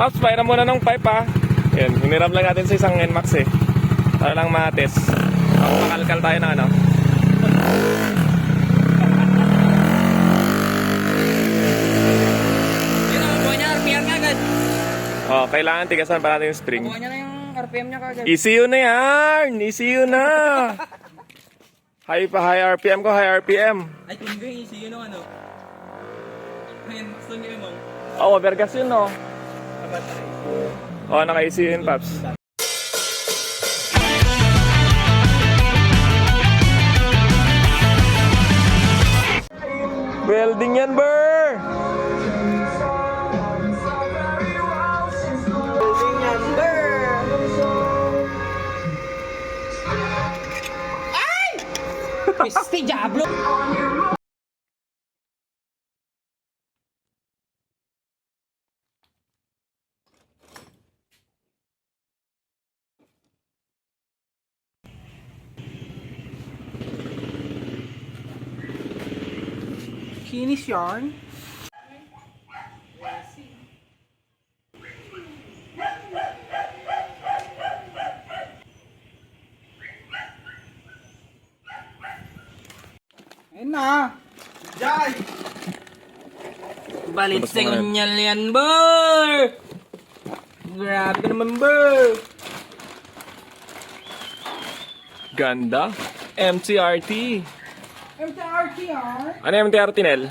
Pops, pairam muna ng pipe ha. Yan, hiniram lang natin sa isang NMAX eh. Para lang ma-test. Makalkal tayo na ano. Yun ang niya, RPM niya agad. Oh, kailangan tigasan pa natin yung spring. Buhay niya na yung RPM niya kagad. ECU na yan! ECU na! high pa, high RPM ko, high RPM. Ay, kung yung easy, yun ang ano. Ngayon, gusto niyo yung Oh, overgas yun no. Oh, naka-ECU yun, Paps. Welding yan, Burr! Piste, Diablo! Kinis yarn. Ayun na. Jai! Balit sa kunyal yan, bar! Grabe naman, bar! Ganda. MTRT. MTRTR, Ano yung MTRT, Nel?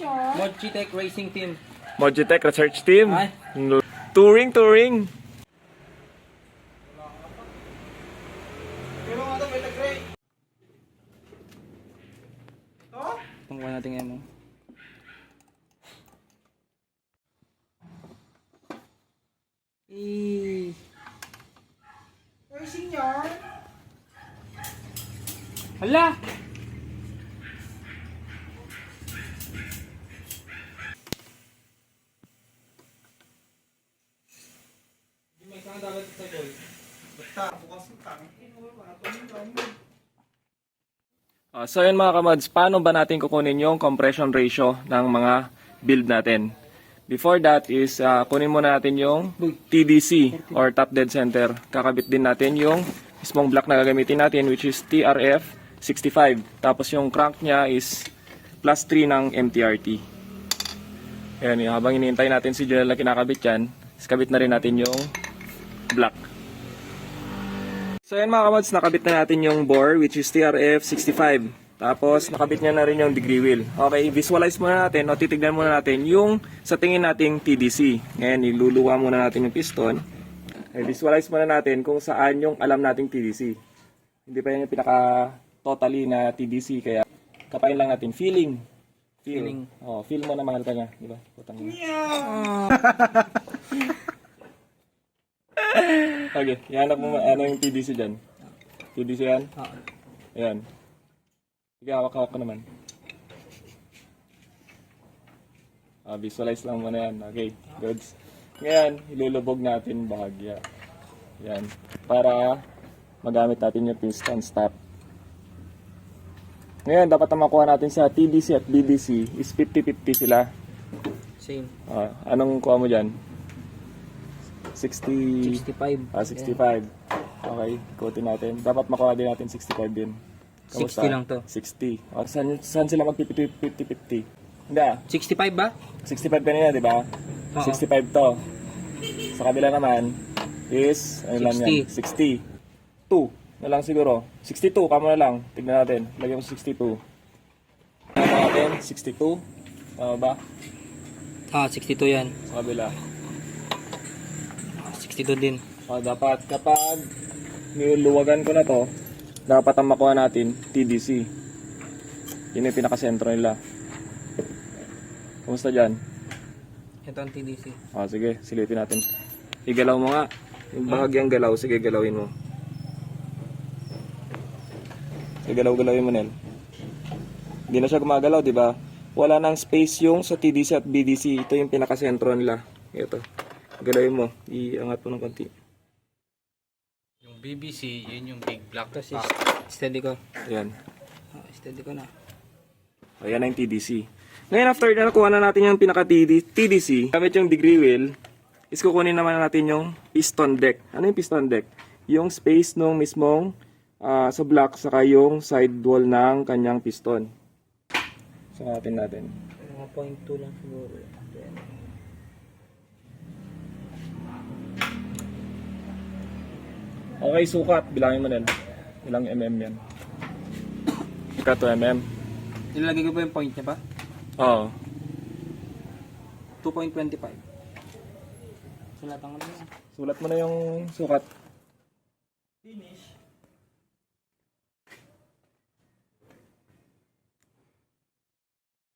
Mojitech Racing Team. Mojitech Research Team. Ay. Touring, touring. Tungkuhan natin yan, no? Eh, Racing yarn. hala! So yun mga kamads, paano ba natin kukunin yung compression ratio ng mga build natin? Before that is ah, kunin muna natin yung TDC or top dead center. Kakabit din natin yung mismong block na gagamitin natin which is TRF 65. Tapos yung crank niya is plus 3 ng MTRT. Ayan, habang iniintay natin si Junel na kinakabit yan, kabit na rin natin yung block. So yan mga kamads, nakabit na natin yung bore which is TRF 65. Tapos nakabit niya na rin yung degree wheel. Okay, visualize muna natin o titignan muna natin yung sa tingin nating TDC. Ngayon, iluluwa muna natin yung piston. Okay, visualize muna natin kung saan yung alam nating TDC. Hindi pa yan yung pinaka totally na TDC kaya kapain lang natin feeling. Feel. Feeling. Oh, feel mo na mahal ka niya, di ba? Putang ina. Okay, ihanap mo ano yung TDC dyan. TDC yan? Oo. Ayan. Sige, hawak-hawak ko naman. Ah, visualize lang muna yan. Okay, goods. Ngayon, ilulubog natin bahagya. Yan. Para magamit natin yung piston stop. Ngayon, dapat ang makuha natin sa TDC at BDC is 50-50 sila. Same. Ah, anong kuha mo dyan? 60... 65. Ah, 65. Okay, ikutin natin. Dapat makuha din natin 65 din. 60 lang to. 60. O, saan, saan sila mag 50-50? Hindi ah. 65 ba? 65 kanina, di ba? Oo. 65 to. Sa kabila naman is, ano lang yan? 60. 2 na lang siguro. 62, kamo na lang. Tignan natin. Lagyan ko 62. Ano natin? 62. Tama ba? Ah, 62 yan. Sa kabila. Ah, 62 din. So, dapat kapag niluluwagan ko na to, dapat ang makuha natin, TDC. Yun yung pinakasentro nila. Kumusta dyan? Ito ang TDC. O, sige, silipin natin. Igalaw mo nga. Yung bahagyang galaw, sige, galawin mo. Igalaw-galawin mo, Nel. Hindi na siya gumagalaw, di ba? Wala nang space yung sa TDC at BDC. Ito yung pinakasentro nila. Ito. Galawin mo. Iangat mo ng konti. BBC, yun yung big block. Tapos is, steady ko. Ayan. Ah, steady ko na. Ayan na yung TDC. Ngayon after na nakuha na natin yung pinaka TDC, gamit yung degree wheel, is kukunin naman natin yung piston deck. Ano yung piston deck? Yung space nung mismong ah, sa block saka yung side wall ng kanyang piston. Sukatin natin. Mga point 2 lang siguro. Okay, sukat. Bilangin mo din. Ilang mm yan. Ika 2 mm. Ilalagay ko ba yung point niya pa? Oo. 2.25. Sulatan ko na yan. Sulat mo na yung sukat. Finish.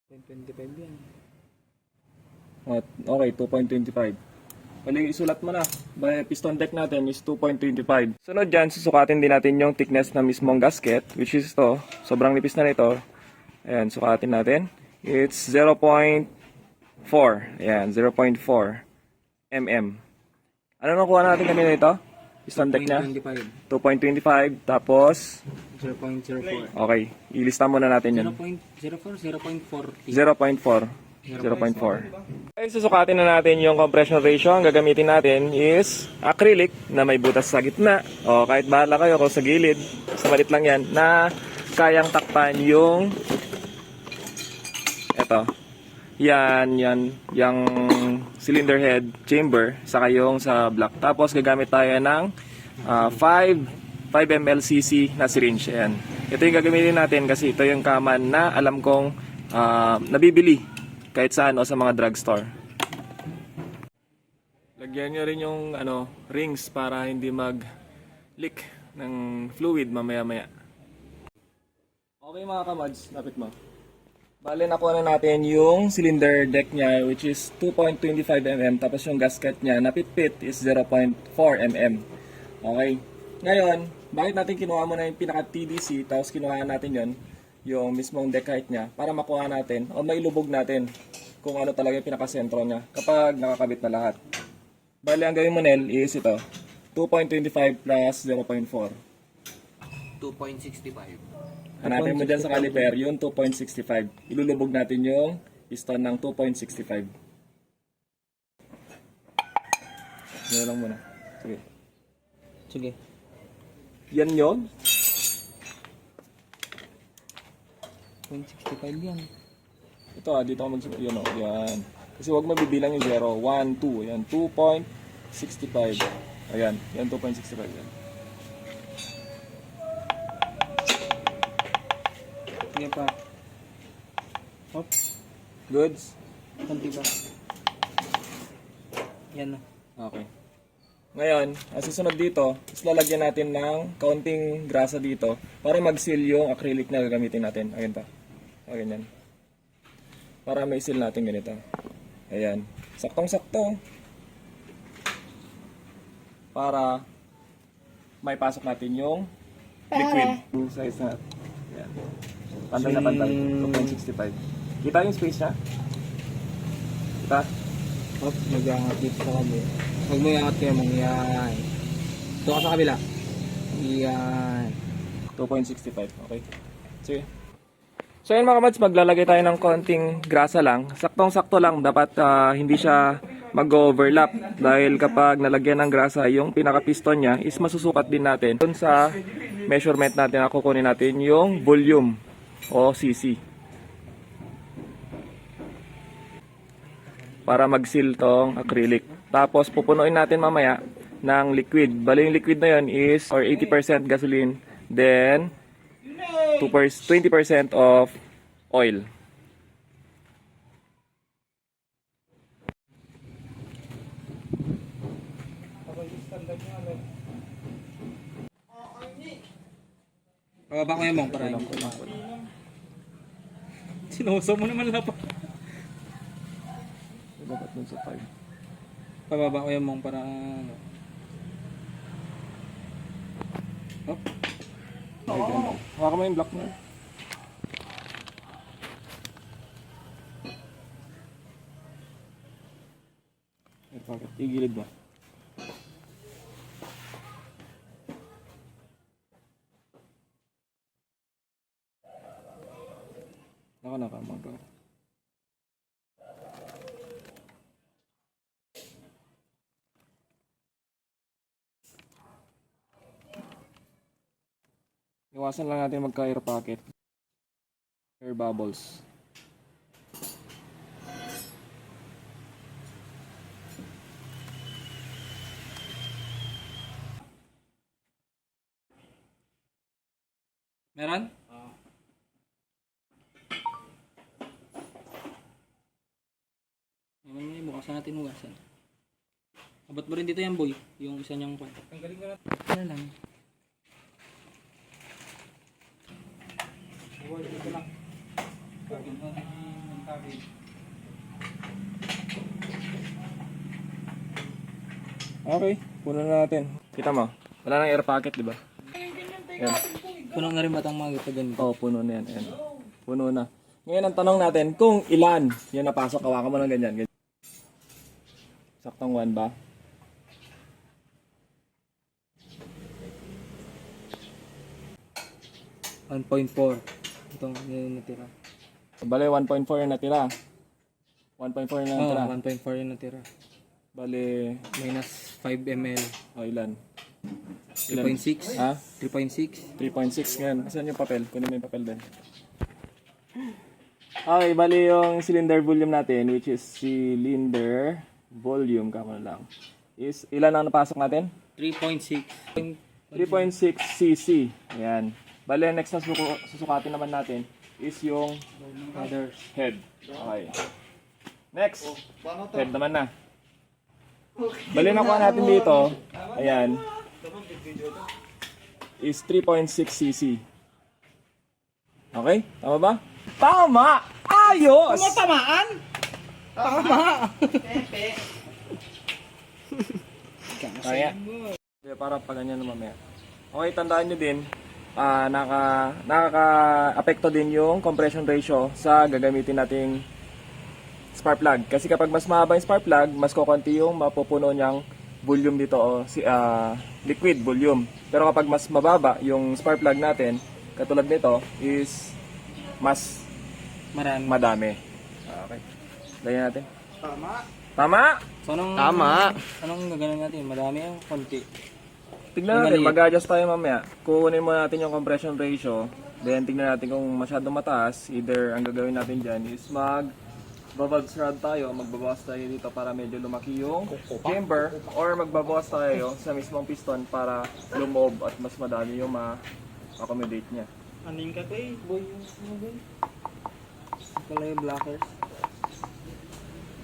.25 yan. Oh, Okay, 2.25. Bali, isulat mo na. By piston deck natin is 2.25. Sunod dyan, susukatin din natin yung thickness na mismong gasket, which is to. Sobrang nipis na nito. Ayan, sukatin natin. It's 0.4. Ayan, 0.4 mm. Ano nakuha natin kanina nito? Piston deck niya? 2.25. 2.25. Tapos, 0.04. okay, ilista muna natin yun. 0.04, 0.40. 0.4. 0.4. Okay, susukatin na natin yung compression ratio. Ang gagamitin natin is acrylic na may butas sa gitna. O kahit bahala kayo kung sa gilid, sa malit lang yan, na kayang takpan yung eto. Yan, yan, yung cylinder head chamber, saka yung sa block. Tapos gagamit tayo ng ah, 5 5 ml cc na syringe. Ayan. Ito yung gagamitin natin kasi ito yung kaman na alam kong ah, nabibili kahit saan o sa mga drugstore. Lagyan nyo rin yung ano, rings para hindi mag-leak ng fluid mamaya-maya. Okay mga kamads, lapit mo. Bale, nakuha na natin yung cylinder deck niya which is 2.25 mm tapos yung gasket niya na pit is 0.4 mm. Okay. Ngayon, bakit natin kinuha mo na yung pinaka TDC tapos kinuha natin yon yung mismong deck height niya para makuha natin o mailubog natin kung ano talaga yung pinaka-sentro niya kapag nakakabit na lahat. Bale, ang gawin mo Nel is ito 2.25 plus 0.4. 2.65. Hanapin mo dyan sa caliper yung 2.65. Ilulubog natin yung piston ng 2.65. Yan lang muna. Sige. Sige. Yan yun. 0.65 yan. Ito ah, dito ako mag Yan o, yan. Kasi huwag mabibilang yung 0. 1, 2. Yan, 2.65. Ayan, yan 2.65 yan. Sige pa. Hop. Goods? Konti pa. Yan na. Okay. Ngayon, ang susunod dito, is lalagyan natin ng kaunting grasa dito para mag-seal yung acrylic na gagamitin natin. Ayan pa. O, ganyan. Para may seal natin ganito. Ayan. Saktong-sakto. Para may pasok natin yung liquid. Yung size na. Ayan. Pantay na pantay. 2.65. Kita yung space niya? Kita? Hop, mag-angat dito sa kabila. Huwag mo iangat kayo mong yan. Ito ka sa kabila. Yan. 2.65, okay. Sige. So yun mga kamads, maglalagay tayo ng konting grasa lang. Saktong-sakto lang, dapat ah, hindi siya mag-overlap. Dahil kapag nalagyan ng grasa, yung pinaka-piston niya is masusukat din natin. Dun sa measurement natin, na kukunin natin yung volume o cc. Para mag-seal tong acrylic. Tapos pupunuin natin mamaya ng liquid. Bali yung liquid na yun is or 80% gasoline, then 2 20% of oil. Pababa ko yung mong para Sinuso mo naman lapa. Dapat dun sa 5. Pababa ko yung mong para ano. Hop. Ay, ganun. Hawakan mo yung block mo. Ay, bakit? Igilid mo. Naka naka mag Bawasan lang natin magka-air pocket. Air bubbles. Meron? Meron mo bukasan natin hugasan. Abot mo rin dito yan, boy. Yung isa niyang pan. Tanggalin ko na. Ano lang. Huwag dito lang. Kabin mo ng kabin. Okay, puno na natin. Kita mo, wala nang air pocket, di ba? Yan. Puno na rin batang mga ito ganito. Oo, puno na yan. Ayan. Puno na. Ngayon ang tanong natin, kung ilan yung napasok, hawakan mo ng ganyan. ganyan. Saktong one ba? Oh, 1.4. Itong yun natira. Bale, 1.4 yung natira. 1.4 yung Oo, natira. 1.4 yung natira. Bale, Minus 5 ml. o ilan? 3.6. Ha? 3.6. 3.6 ngayon. Saan yung papel? Kunin mo yung papel din. Okay, bali yung cylinder volume natin, which is cylinder volume, kamo na lang, is ilan ang napasok natin? 3.6. 3.6 cc. Ayan. Bale, next na suku susukatin naman natin is yung Others. head. Okay. Next. Head naman na. Bale, nakuha natin dito, ayan, is 3.6 cc. Okay? Tama ba? Tama! Ayos! Tamaan! Tama! Kaya. Kaya para pa ganyan na mamaya. Okay, tandaan nyo din, ah naka, nakaka-apekto din yung compression ratio sa gagamitin nating spark plug. Kasi kapag mas mahaba yung spark plug, mas kukunti yung mapupuno niyang volume dito o si, ah, liquid volume. Pero kapag mas mababa yung spark plug natin, katulad nito, is mas Marami. madami. Okay. Lagyan natin. Tama. Tama! So, anong, Tama. Anong gagawin natin? Madami ang konti. Tignan natin, mag-adjust tayo mamaya. Kukunin muna natin yung compression ratio. Then tignan natin kung masyado mataas. Either ang gagawin natin dyan is mag babags rod tayo, magbabawas tayo dito para medyo lumaki yung chamber or magbabawas tayo sa mismong piston para lumoob at mas madami yung ma-accommodate niya. Aning ka kay boy yung boy. Ito pala yung blockers.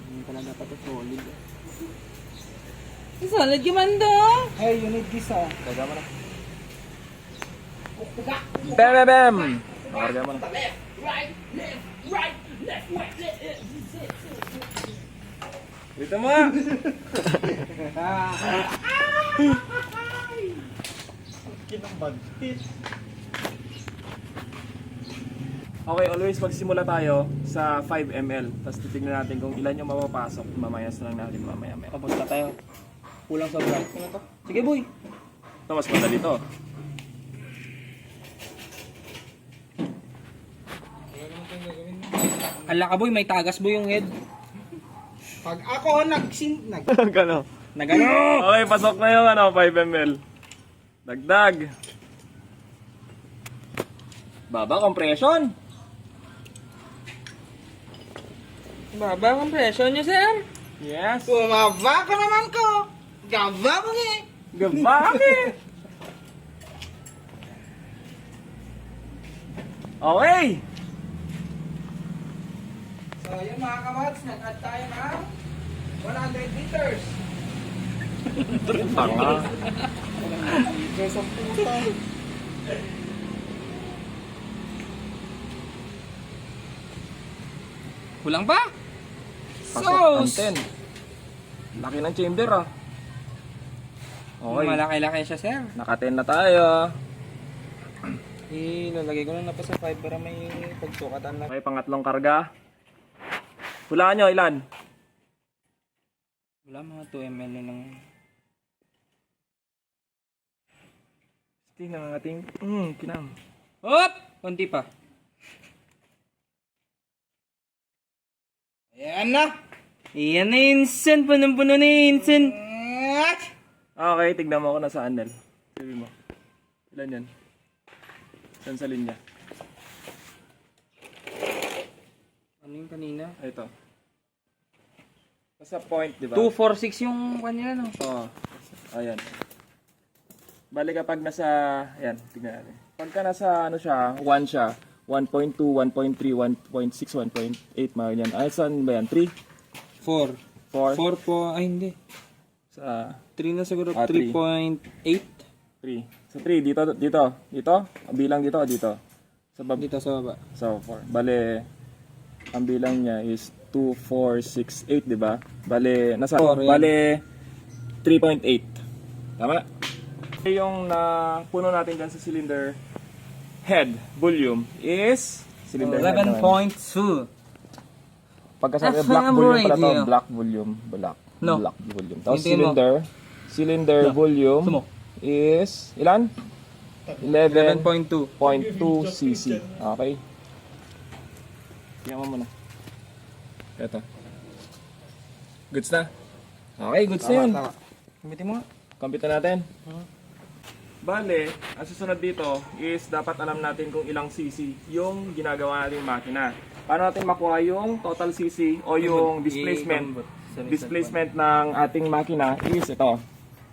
Hindi pala dapat ito solid. Solid mando. Hey, you need this ah. Karga mo na. Bam, bam, bam! Karga mo na. Dito mo nga! Okay, always magsimula tayo sa 5 ml. Tapos titignan natin kung ilan yung mapapasok. Mamayas na lang natin mamaya na tayo. Kulang sa bright. To? Sige boy. Ito, mas madali to. Ala ka boy, may tagas boy yung head. Pag ako nagsin nag Gano? Nagano? Okay, pasok na yung ano, 5 ml. Dagdag. Baba compression. Baba ang presyo niyo sir. Yes. Bumaba ka naman ko. Gaba mo nga. eh. Gabaki. Okay. So yun mga kamats, nag-add tayo ng 100 liters. Tanga. Liters of puta. Kulang pa? Pasok! 10. Laki ng chamber ah. Okay. Malaki-laki siya sir. Naka-10 na tayo. Ilalagay ko lang na pa sa 5 para may pagtukatan lang. Okay, pangatlong karga. Hulaan nyo, ilan? Wala mga 2 ml na lang. Tingnan ang ating, mm, kinam. Hop! Konti pa. Ayan na! Ayan na instant! Punong-puno na instant! Okay, tignan mo ako na sa anel. Sabi mo. Ilan yan? Saan sa linya? Ano yung kanina? Ito. Basta point, di ba? 246 yung kanina, no? Oo. Ayan. Bali kapag nasa, ayan, tignan natin. Pagka nasa, ano siya, 1 siya, 1.2, 1.3, 1.6, 1.8, mga ganyan. Ay, saan ba yan? 3? 4. 4? 4 po, ay hindi. Sa 3 na siguro, Ah, three. 3.8. 3. Sa 3, dito, dito, dito. Ang bilang dito, dito. Sa bab Dito sa baba. So, 4. Bale, ang bilang niya is 2, 4, 6, 8, di ba? Bale, nasa, Four, yan. bale, 3.8. Tama? Yung na puno natin dyan sa cylinder head volume is cylinder head naman. 11.2. Pagkasabi black I'm volume pala to, black volume, black. No. Black volume. Tapos Hintayin mo. cylinder, cylinder volume Sumo. is ilan? 11. 11.2. 0.2 cc. Okay? Tingnan mo muna. Ito. Goods na? Okay, goods na yun. Gamitin mo nga. Compute na natin. Bale, ang susunod dito is dapat alam natin kung ilang cc yung ginagawa nating makina. Paano natin makuha yung total cc o yung displacement? Displacement ng ating makina is ito.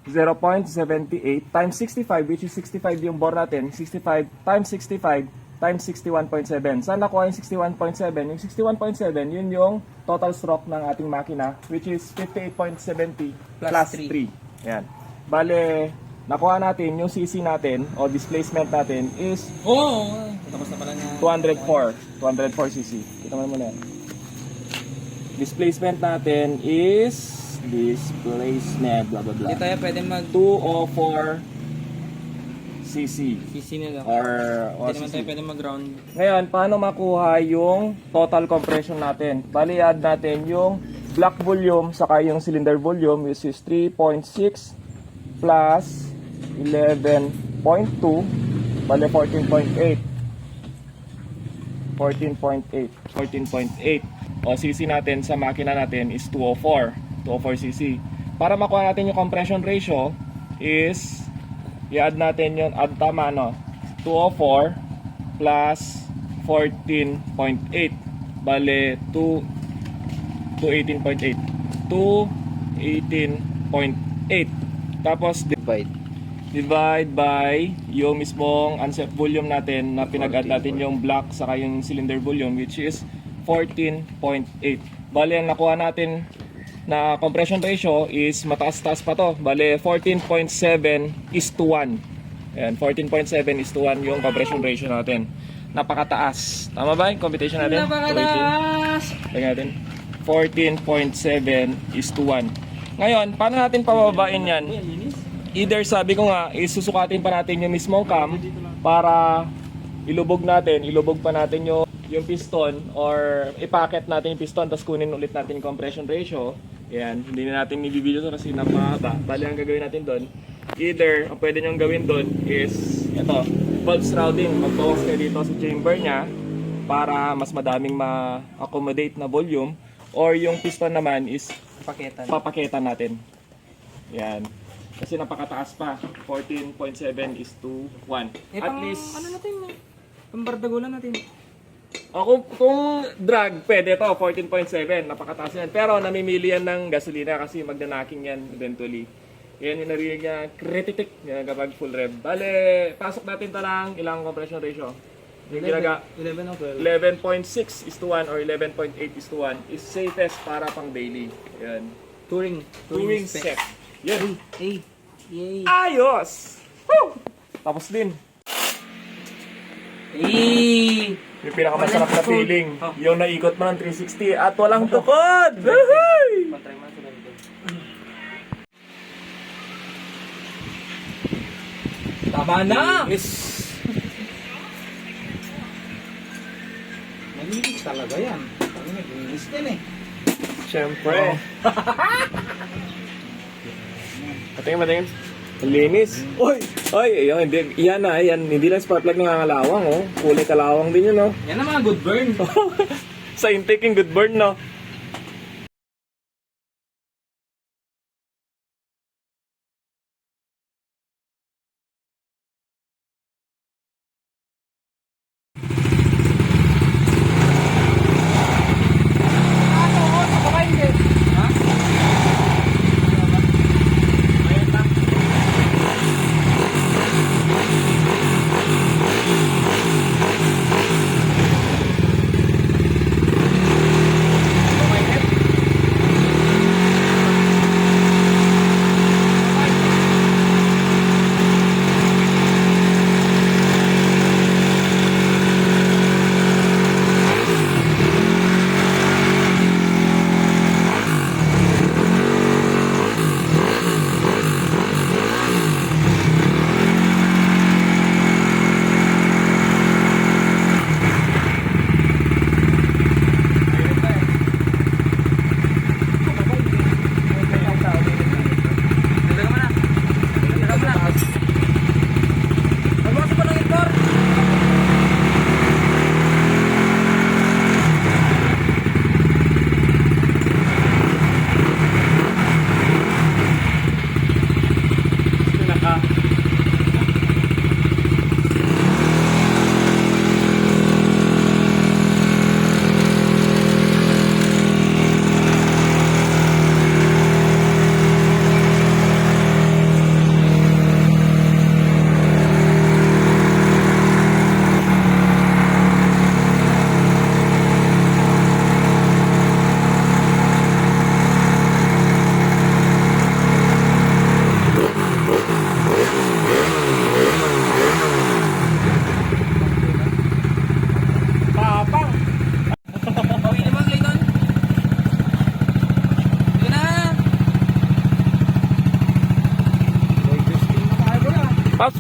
0.78 times 65 which is 65 yung bore natin. 65 times 65 times 61.7. Saan nakuha yung 61.7? Yung 61.7 yun yung total stroke ng ating makina which is 58.70 plus, Plus 3. Yan. Bale, nakuha natin yung CC natin o displacement natin is Oo! Oh, tapos na pala nga. 204. 204 cc. Kita mo naman yan. Displacement natin is displacement blah blah blah. Hindi tayo pwede mag 204 cc CC na lang. or, or Hindi naman cc. tayo pwede mag-ground. Ngayon, paano makuha yung total compression natin? Bali, add natin yung block volume saka yung cylinder volume which is 3.6 plus 11.2 bali 14.8 14.8 14.8 o CC natin sa makina natin is 204 204 cc para makuha natin yung compression ratio is i-add natin yung add tama no 204 plus 14.8 bale 2 218.8 218.8 tapos Divide. divide by yung mismong unset volume natin na pinag-add natin yung block saka yung cylinder volume which is 14.8 bale ang nakuha natin na compression ratio is mataas-taas pa to bale 14.7 is to 1 Ayan, 14.7 is to 1 yung compression ratio natin napakataas tama ba yung computation natin? Napakataas! Tingnan natin. 14.7 is to 1. Ngayon, paano natin pababain yan? Either sabi ko nga, isusukatin pa natin yung mismong cam para ilubog natin, ilubog pa natin yung, yung piston or ipacket natin yung piston tapos kunin ulit natin yung compression ratio. Yan, hindi na natin i-video to kasi napakaba. Bali ang gagawin natin doon, either ang pwede nyong gawin doon is ito, valve shrouding. Magbawas kayo dito sa chamber niya para mas madaming ma-accommodate na volume or yung piston naman is Paketan. papaketan natin. Yan. Kasi napakataas pa. 14.7 is to 1. Eh, At pang, least, ano natin? Pambardagulan natin. O kung, kung drag, pwede to, 14.7. Napakataas yan. Pero namimili yan ng gasolina kasi magdanaking yan eventually. Yan yung narinig niya, krititik yan kapag full rev. Bale, pasok natin ta lang ilang compression ratio. Yung ginaga, 11 o 12. 11.6 is to 1 or 11.8 is to 1 is safest para pang daily. Yan. Touring. Touring set. Yan. Hey. Yay. Ayos! Woo! Tapos din. Hey. Yung pinakamasarap na feeling. tukod. Yung naikot mo ng 360 at walang tukod! Woohoo! Tama na! Is Nalinis talaga yan. Kami naglinis din eh. Siyempre. Patingin, patingin. Linis. Uy! Ay, yan, hindi, yan na, yan. Hindi lang spark plug nangangalawang, oh. Kulay kalawang din yun, oh. Yan ang mga good burn. Sa intake yung good burn, no?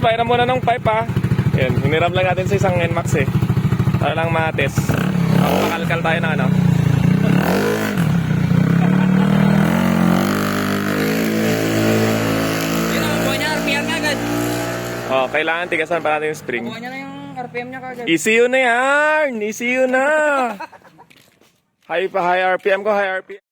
Pairam muna ng pipe ha. Yan, hiniram lang natin sa isang NMAX eh. Para lang ma-test. Makalkal tayo na ano. Yun ang buhay niya, RPM niya agad. Oh, kailangan tigasan pa natin yung spring. Buhay niya na yung RPM niya kagad. ECU na yan! ECU na! high pa, high RPM ko, high RPM.